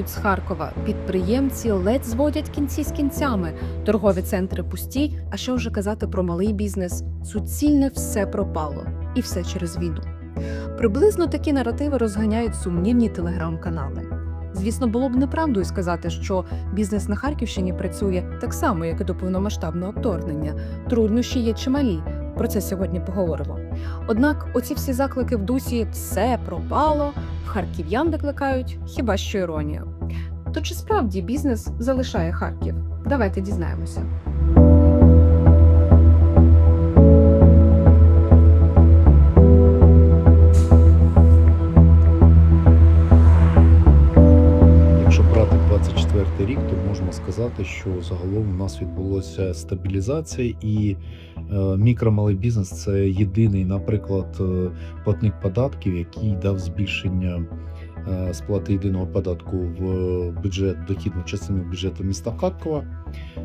тікають з Харкова. Підприємці ледь зводять кінці з кінцями. Торгові центри пусті. А що вже казати про малий бізнес? Суцільне все пропало, і все через війну. Приблизно такі наративи розганяють сумнівні телеграм-канали. Звісно, було б неправдою сказати, що бізнес на Харківщині працює так само, як і до повномасштабного вторгнення. Труднощі є чималі. Про це сьогодні поговоримо. Однак, оці всі заклики в дусі все пропало, в харків'ян викликають хіба що іронію. То чи справді бізнес залишає Харків? Давайте дізнаємося. Якщо брати 24 рік, то можна сказати, що загалом у нас відбулося стабілізація, і е, мікро-малий бізнес це єдиний, наприклад, е, платник податків, який дав збільшення сплати єдиного податку в бюджет дохідну частину бюджету міста Харкова,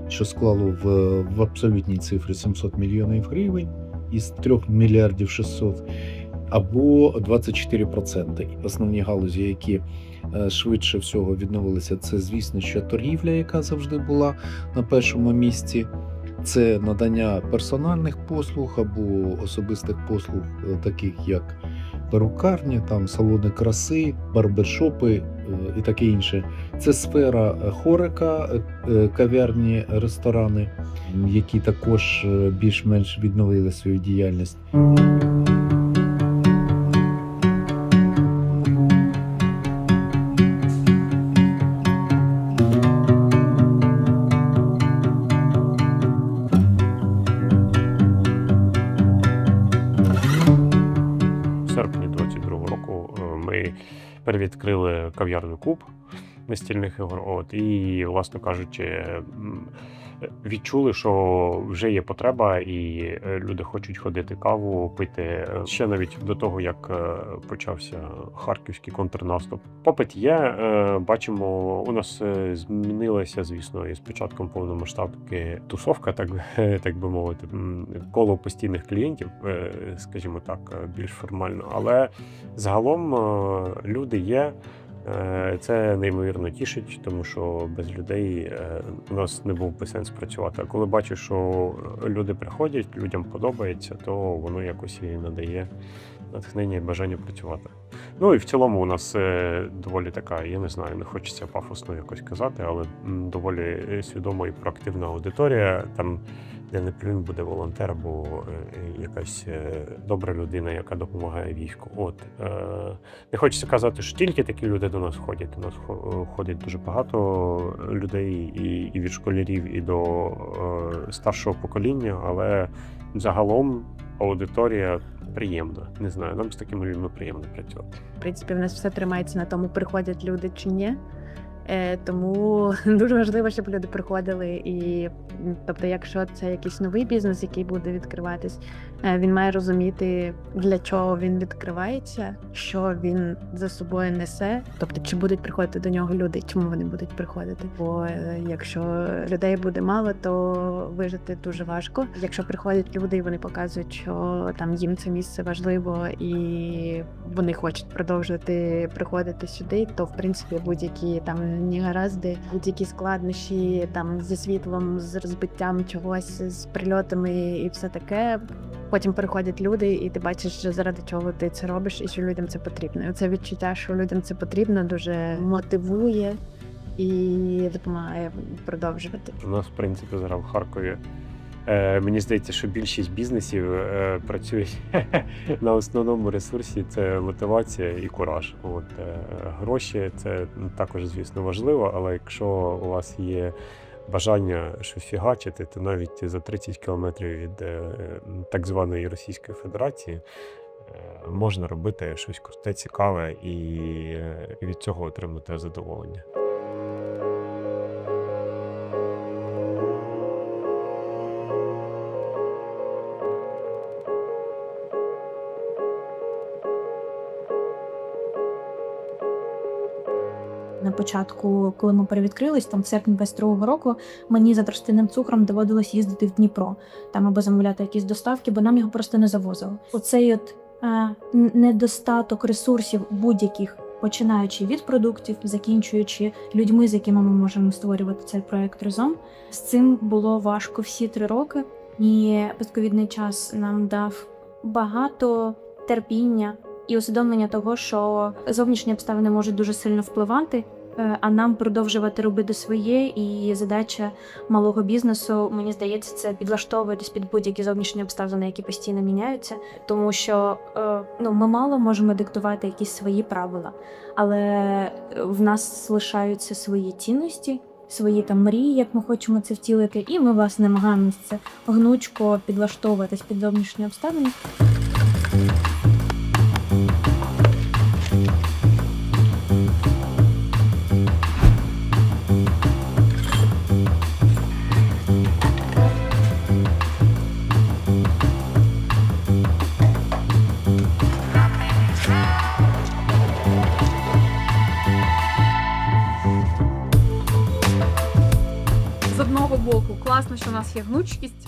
що склало в, в абсолютній цифрі 700 мільйонів гривень із 3 мільярдів 600, або 24%. І Основні галузі, які е, швидше всього відновилися. Це, звісно, що торгівля, яка завжди була на першому місці. Це надання персональних послуг або особистих послуг, е, таких як перукарні, там салони краси, барбершопи е, і таке інше. Це сфера е, хорика, е, кав'ярні, ресторани, які також більш-менш відновили свою діяльність. Куб настільних ігор. От і, власно кажучи, відчули, що вже є потреба, і е, люди хочуть ходити каву, пити Е, ще навіть до того, як е, почався харківський контрнаступ. Попит є. Бачимо, у нас змінилася, звісно, і з початком повномасштабки тусовка, так, так би мовити, коло постійних клієнтів, скажімо так, більш формально. Але загалом люди є. Е, Це неймовірно тішить, тому що без людей е, у нас не був би сенс працювати. А коли бачиш, що люди приходять, людям подобається, то воно якось і надає натхнення і бажання працювати. Ну і в цілому у нас е, доволі така, я не знаю, не хочеться пафосно якось казати, але доволі свідома і проактивна аудиторія. Там, де не плюнь, буде волонтер або е, якась е, добра людина, яка допомагає війську. От е, не хочеться казати, що тільки такі люди до нас ходять. До нас хо- ходить дуже багато людей, і, і від школярів, і до е, старшого покоління, але загалом аудиторія приємна. Не знаю, нам з такими людьми приємно працювати. В принципі, в нас все тримається на тому, приходять люди чи ні. Е, тому дуже важливо, щоб люди приходили. І тобто, якщо це якийсь новий бізнес, який буде відкриватись, він має розуміти, для чого він відкривається, що він за собою несе. Тобто, чи будуть приходити до нього люди, чому вони будуть приходити. Бо е, якщо людей буде мало, то вижити дуже важко. Якщо приходять люди і вони показують, що там їм це місце важливо і вони хочуть продовжувати приходити сюди, то в принципі будь-які там негаразди, будь-які складнощі там зі світлом, з розбиттям чогось, з прильотами і все таке. Потім приходять люди, і ти бачиш, що заради чого ти це робиш, і що людям це потрібно. І це відчуття, що людям це потрібно, дуже мотивує і допомагає продовжувати. У нас, в принципі, зараз в Харкові. Е, мені здається, що більшість бізнесів е, працюють на основному ресурсі це мотивація і кураж. От е, гроші це також, звісно, важливо, але якщо у вас є бажання щось фігачити, то навіть за 30 кілометрів від е, так званої Російської Федерації е, можна робити щось круте, цікаве і е, від цього отримати задоволення. Початку, коли ми перевідкрились, там в серпні 22 року, мені за тростяним цукром доводилось їздити в Дніпро, там або замовляти якісь доставки, бо нам його просто не завозили. Оцей от е, недостаток ресурсів будь-яких починаючи від продуктів, закінчуючи людьми, з якими ми можемо створювати цей проект разом. З цим було важко всі три роки, і постковідний час нам дав багато терпіння і усвідомлення того, що зовнішні обставини можуть дуже сильно впливати. Е, А нам продовжувати робити своє, і задача малого бізнесу, мені здається, це підлаштовуватись під будь-які зовнішні обставини, які постійно міняються, тому що е, ну ми мало можемо диктувати якісь свої правила, але в нас лишаються свої цінності, свої там мрії, як ми хочемо це втілити, і ми власне намагаємося гнучко підлаштовуватись під зовнішні обставини. Є гнучкість,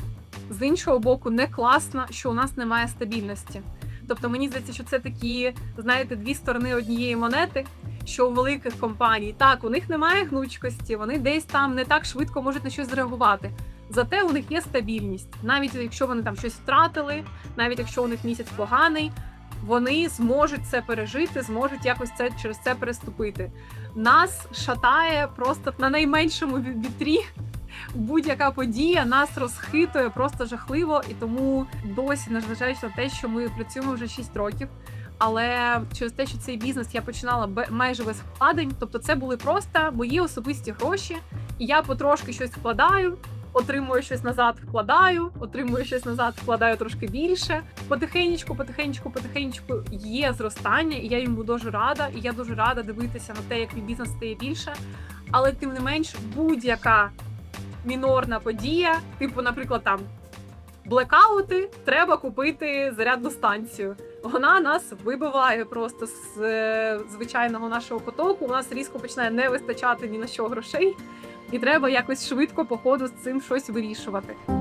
з іншого боку, не класно, що у нас немає стабільності. Тобто мені здається, що це такі, знаєте, дві сторони однієї монети. Що у великих компаній так, у них немає гнучкості, вони десь там не так швидко можуть на щось зреагувати. Зате у них є стабільність. Навіть якщо вони там щось втратили, навіть якщо у них місяць поганий, вони зможуть це пережити, зможуть якось це через це переступити. Нас шатає просто на найменшому ві- вітрі. Будь-яка подія нас розхитує просто жахливо, і тому досі, незважаючи на те, що ми працюємо вже 6 років. Але через те, що цей бізнес я починала майже без вкладень, тобто це були просто мої особисті гроші, і я потрошки щось вкладаю, отримую щось назад, вкладаю, отримую щось назад, вкладаю трошки більше. Потихенечку, потихенечку, потихенечку є зростання, і я йому дуже рада. І я дуже рада дивитися на те, як мій бізнес стає більше. Але тим не менш, будь-яка мінорна подія, типу, наприклад, там блекаути, треба купити зарядну станцію. Вона нас вибиває просто з е, звичайного нашого потоку. У нас різко починає не вистачати ні на що грошей, і треба якось швидко по ходу з цим щось вирішувати.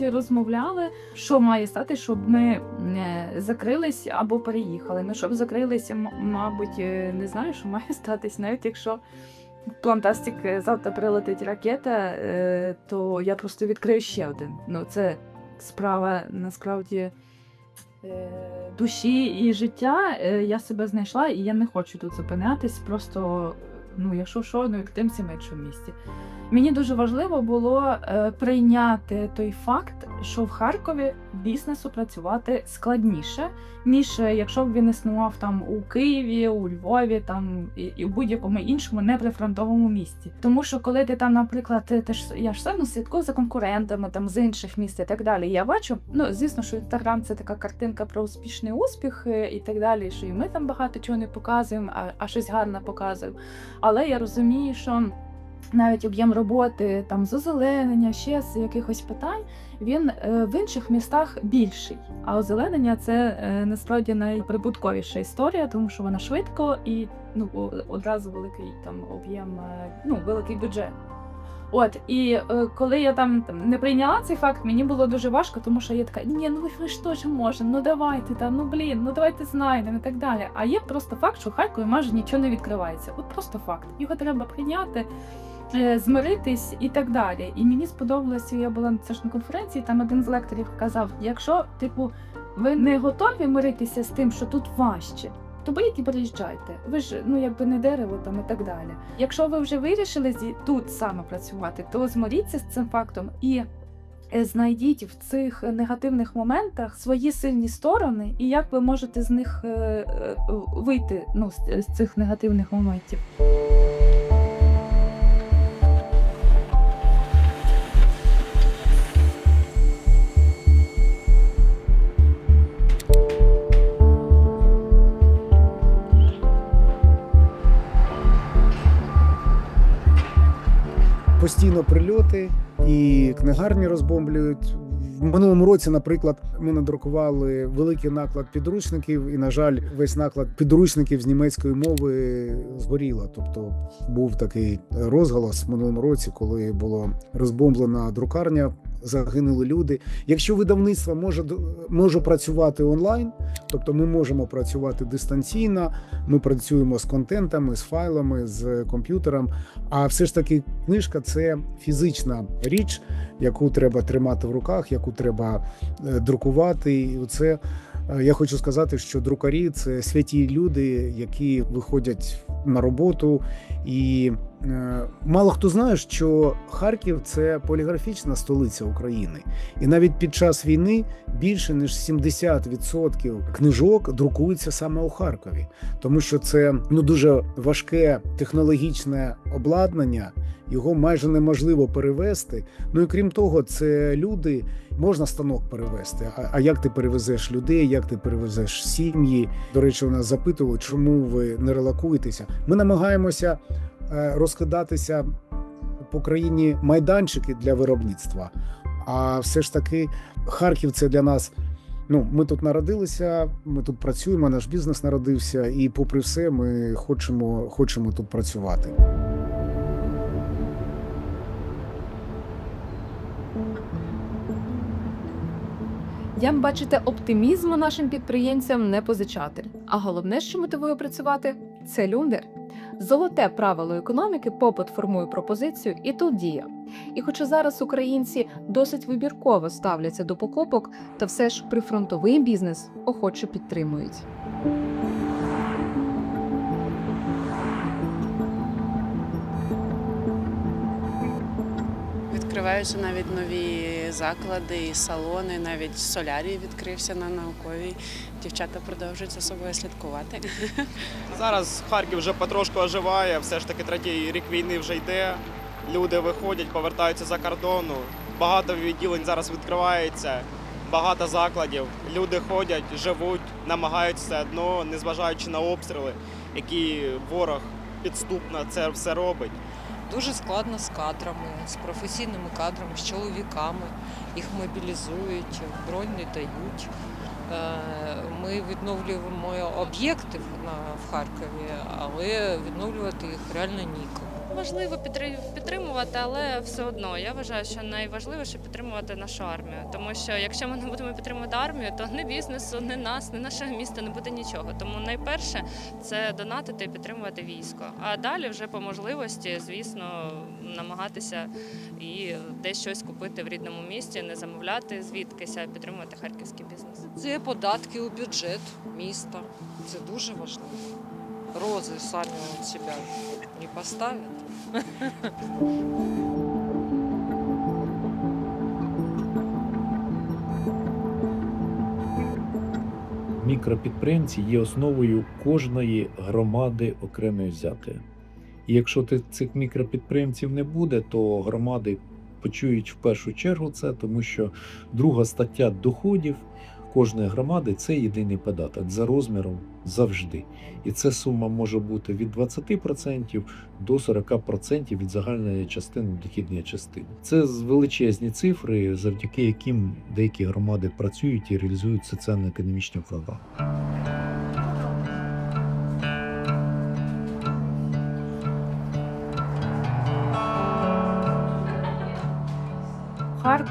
Ми розмовляли, що має стати, щоб ми е, закрились або переїхали. Ну, щоб закрилися, мабуть, е, не знаю, що має статись, навіть якщо Плантастик е, завтра прилетить ракета, е, то я просто відкрию ще один. Ну, це справа насправді душі і життя. Я себе знайшла, і я не хочу тут зупинятись. Просто, ну, якщо що, ну, як тим в місці. Мені дуже важливо було е, прийняти той факт, що в Харкові бізнесу працювати складніше, ніж е, якщо б він існував там у Києві, у Львові, там і, в будь-якому іншому неприфронтовому місті. Тому що коли ти там, наприклад, ти, ти ж я ж сильно слідкую за конкурентами там з інших міст і так далі. Я бачу, ну звісно, що інстаграм це така картинка про успішний успіх е, і так далі. Що і ми там багато чого не показуємо, а, а щось гарне показуємо. Але я розумію, що навіть об'єм роботи там з озеленення, ще з якихось питань, він е, в інших містах більший. А озеленення це е, насправді найприбутковіша історія, тому що вона швидко і ну одразу великий там об'єм, е, ну великий бюджет. От і е, коли я там, там не прийняла цей факт, мені було дуже важко, тому що я така, ні, ну ви ж теж можемо, ну давайте там, ну блін, ну давайте знайдемо і так далі. А є просто факт, що Харкові майже нічого не відкривається. От просто факт. Його треба прийняти змиритись і так далі. І мені сподобалося, я була це ж на конференції, там один з лекторів казав: якщо, типу, ви не готові миритися з тим, що тут важче. То будь-які переїжджайте. Ви ж ну якби не дерево там і так далі. Якщо ви вже вирішили тут саме працювати, то змиріться з цим фактом і е, знайдіть в цих негативних моментах свої сильні сторони, і як ви можете з них е, е, вийти ну, з цих негативних моментів. Постійно прильоти, і книгарні розбомблюють. В минулому році, наприклад, ми надрукували великий наклад підручників, і, на жаль, весь наклад підручників з німецької мови згоріло. Тобто був такий розголос в минулому році, коли було розбомблена друкарня. Загинули люди. Якщо видавництво може може працювати онлайн, тобто ми можемо працювати дистанційно, ми працюємо з контентами, з файлами, з комп'ютером. А все ж таки, книжка це фізична річ, яку треба тримати в руках, яку треба е, друкувати. І це я хочу сказати, що друкарі це святі люди, які виходять на роботу. І е, мало хто знає, що Харків це поліграфічна столиця України, і навіть під час війни більше ніж 70% книжок друкуються саме у Харкові, тому що це ну дуже важке технологічне обладнання. Його майже неможливо перевести. Ну і крім того, це люди. Можна станок перевести. А, а як ти перевезеш людей? Як ти перевезеш сім'ї? До речі, у нас запитували, чому ви не релакуєтеся. Ми намагаємося е, розкидатися по країні майданчики для виробництва. А все ж таки, Харків це для нас. Ну, ми тут народилися, ми тут працюємо, наш бізнес народився, і попри все, ми хочемо, хочемо тут працювати. Як бачите, оптимізму нашим підприємцям не позичати. А головне, що мотивує працювати, це люндер. Золоте правило економіки попит формує пропозицію і тут діє. І хоча зараз українці досить вибірково ставляться до покупок, та все ж прифронтовий бізнес охоче підтримують. Відкриваються навіть нові заклади і салони, навіть солярій відкрився на науковій. Дівчата продовжують за собою слідкувати. Зараз Харків вже потрошку оживає, все ж таки третій рік війни вже йде. Люди виходять, повертаються за кордону. Багато відділень зараз відкривається, багато закладів. Люди ходять, живуть, намагаються все одно, незважаючи на обстріли, які ворог підступно це все робить. Дуже складно з кадрами, з професійними кадрами, з чоловіками. Їх мобілізують, бронь не дають. Е, Ми відновлюємо об'єкти в Харкові, але відновлювати їх реально нікому. Важливо підтри- підтримувати, але все одно я вважаю, що найважливіше підтримувати нашу армію. Тому що якщо ми не будемо підтримувати армію, то ні бізнесу, ні нас, ні нашого міста не буде нічого. Тому найперше це донатити і підтримувати військо. А далі вже по можливості, звісно, намагатися і десь щось купити в рідному місті, не замовляти звідкись, а підтримувати харківський бізнес. Це податки у бюджет міста. Це дуже важливо. Рози самі от себе не поставлять. Мікропідприємці є основою кожної громади окремої взятої. І якщо ти- цих мікропідприємців не буде, то громади почують в першу чергу це, тому що друга стаття доходів кожної громади це єдиний податок за розміром завжди. І ця сума може бути від 20% до 40% від загальної частини дохідної частини. Це величезні цифри, завдяки яким деякі громади працюють і реалізують соціально-економічні програми.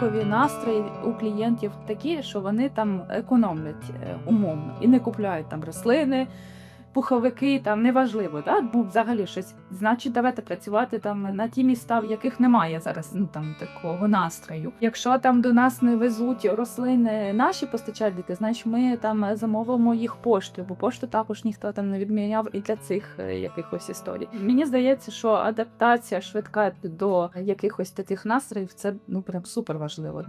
В настрої у клієнтів такі, що вони там економлять е, умовно і не купляють там рослини, пуховики, там неважливо, да? бо взагалі щось. Значить, давайте працювати там на ті міста, в яких немає зараз ну там такого настрою. Якщо там до нас не везуть рослини наші постачальники, значить ми там замовимо їх поштою, бо пошту також ніхто там не відміняв і для цих е, якихось історій. Мені здається, що адаптація швидка до якихось таких настроїв це ну прям супер важливо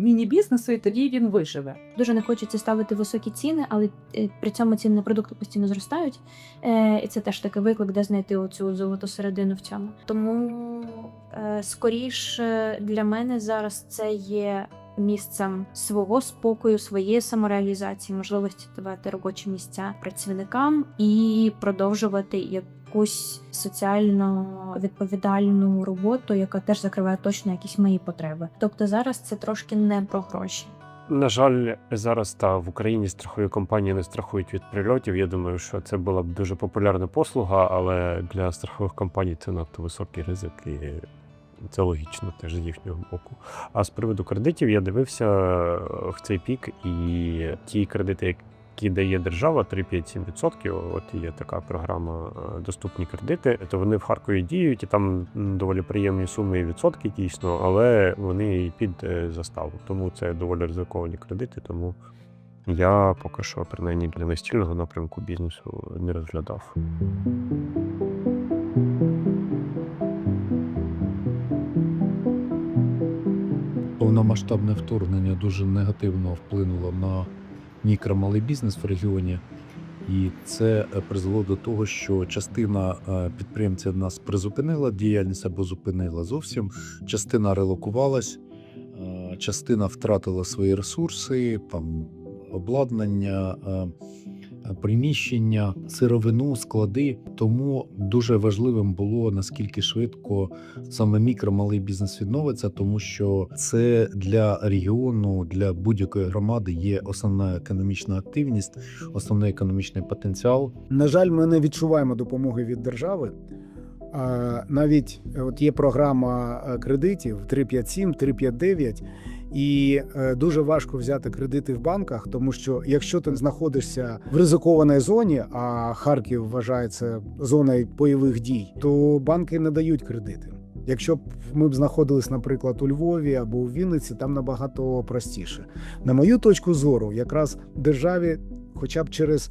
міні-бізнесу, і тоді він виживе. Дуже не хочеться ставити високі ціни, але е, при цьому ціни на продукти постійно зростають. Е, І це теж такий виклик, де знайти оцю золоту середину в цьому. Тому е, скоріш е, для мене зараз це є місцем свого спокою, своєї самореалізації, можливості давати робочі місця працівникам і продовжувати як якусь соціально відповідальну роботу, яка теж закриває точно якісь мої потреби. Тобто зараз це трошки не про гроші. На жаль, зараз та в Україні страхові компанії не страхують від прильотів. Я думаю, що це була б дуже популярна послуга, але для страхових компаній це надто високий ризик, і це логічно теж з їхнього боку. А з приводу кредитів я дивився е, в цей пік, і ті кредити, які дає держава, 3-5-7%, От є така програма е, доступні кредити. То вони в Харкові діють, і там доволі приємні суми і відсотки дійсно, але вони і під е, заставу. Тому це доволі ризиковані кредити. Тому я поки що принаймні для настільного напрямку бізнесу не розглядав. Повномасштабне вторгнення дуже негативно вплинуло на мікро-малий бізнес в регіоні. І це е, призвело до того, що частина е, підприємців нас призупинила діяльність або зупинила зовсім. Частина релокувалась, е, частина втратила свої ресурси, там обладнання, приміщення, сировину, склади. Тому дуже важливим було наскільки швидко саме мікро малий бізнес відновиться, тому що це для регіону, для будь-якої громади є основна економічна активність, основний економічний потенціал. На жаль, ми не відчуваємо допомоги від держави. Навіть е, от є програма е, кредитів 357, 359, і е, дуже важко взяти кредити в банках, тому що якщо ти знаходишся в ризикованій зоні, а Харків вважається зоною бойових дій, то банки не дають кредити. Якщо б ми б знаходились, наприклад, у Львові або у Вінниці, там набагато простіше. На мою точку зору, якраз державі, хоча б через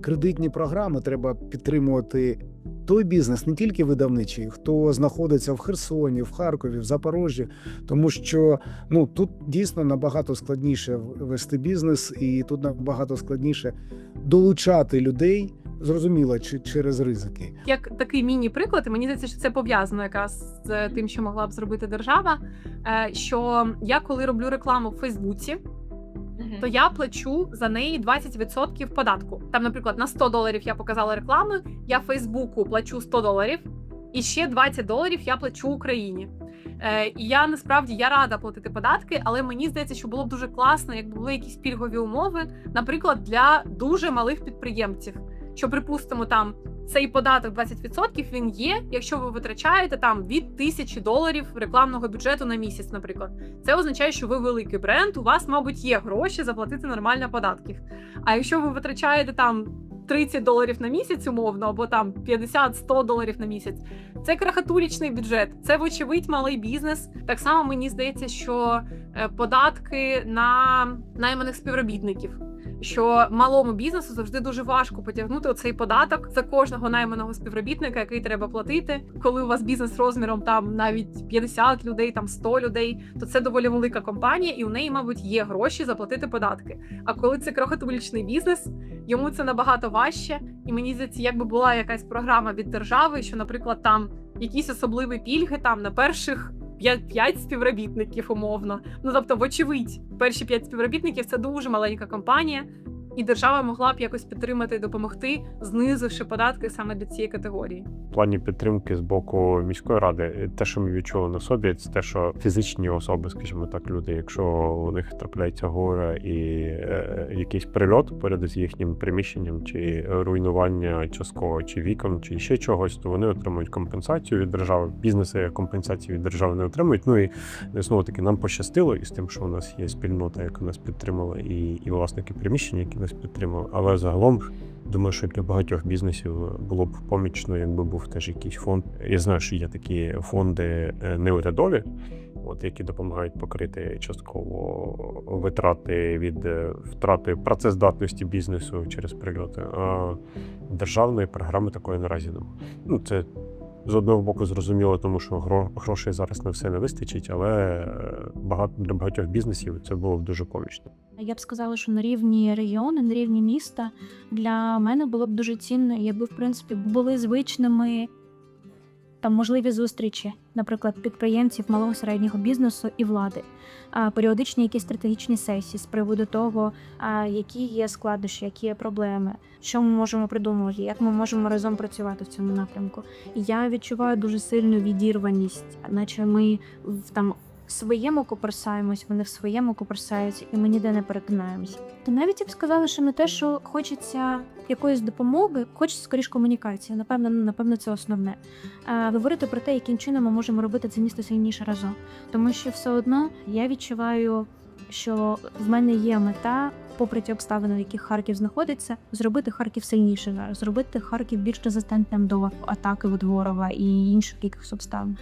кредитні програми, треба підтримувати той бізнес, не тільки видавничий, хто знаходиться в Херсоні, в Харкові, в Запорожжі, тому що ну тут дійсно набагато складніше вести бізнес, і тут набагато складніше долучати людей, зрозуміло, чи через ризики. Як такий міні-приклад, і мені здається, що це пов'язано якраз з тим, що могла б зробити держава. е, Що я коли роблю рекламу в Фейсбуці, то я плачу за неї 20% податку. Там, наприклад, на 100 доларів я показала рекламу, я Фейсбуку плачу 100 доларів, і ще 20 доларів я плачу Україні. Е, і я насправді я рада платити податки, але мені здається, що було б дуже класно, якби були якісь пільгові умови, наприклад, для дуже малих підприємців. Що, припустимо, там цей податок 20% він є, якщо ви витрачаєте там від тисячі доларів рекламного бюджету на місяць, наприклад. Це означає, що ви великий бренд, у вас, мабуть, є гроші заплатити нормально податків. А якщо ви витрачаєте там 30 доларів на місяць, умовно, або там 50-100 доларів на місяць, це крахатурічний бюджет, це вочевидь малий бізнес. Так само мені здається, що е, податки на найманих співробітників. Що малому бізнесу завжди дуже важко потягнути оцей податок за кожного найманого співробітника, який треба платити. Коли у вас бізнес розміром там навіть 50 людей, там 100 людей, то це доволі велика компанія, і у неї, мабуть, є гроші заплатити податки. А коли це крохотулічний бізнес, йому це набагато важче. І мені здається, якби була якась програма від держави, що, наприклад, там якісь особливі пільги там на перших. 5 співробітників умовно. Ну тобто, вочевидь, перші 5 співробітників це дуже маленька компанія, і держава могла б якось підтримати і допомогти, знизивши податки саме для цієї категорії. В плані підтримки з боку міської ради, те, що ми відчули на собі, це те, що фізичні особи, скажімо так, люди, якщо у них трапляється горе і е, якийсь прильот поряд з їхнім приміщенням, чи руйнування частково, чи вікон, чи ще чогось, то вони отримують компенсацію від держави. Бізнеси компенсації від держави не отримують. Ну і знову таки нам пощастило із тим, що у нас є спільнота, яка нас підтримала, і, і власники приміщень, які нас підтримали. Але загалом. Думаю, що для багатьох бізнесів було б помічно, якби був теж якийсь фонд. Я знаю, що є такі фонди е, неурядові, от які допомагають покрити частково витрати від е, втрати працездатності бізнесу через прильоти. А державної програми такої наразі немає. Ну це з одного боку зрозуміло, тому що гро- грошей зараз на все не вистачить, але е, багато для багатьох бізнесів це було б дуже помічно. Я б сказала, що на рівні регіону, на рівні міста для мене було б дуже цінно, якби в принципі були звичними там можливі зустрічі, наприклад, підприємців малого середнього бізнесу і влади, а періодичні якісь стратегічні сесії з приводу того, які є складнощі, які є проблеми, що ми можемо придумувати, як ми можемо разом працювати в цьому напрямку. І я відчуваю дуже сильну відірваність, наче ми в там. Своєму куперсаємось, вони в своєму куперсаються, і ми ніде не перетинаємося. То навіть я б сказала, що не те, що хочеться якоїсь допомоги, хочеться скоріш комунікації. Напевно, ну, напевно, це основне. А, говорити про те, яким чином ми можемо робити це місто сильніше разом. Тому що все одно я відчуваю, що в мене є мета, попри ті обставини, в яких Харків знаходиться, зробити Харків сильніше зробити Харків більш резистентним до атаки від ворога і інших якихось обставин.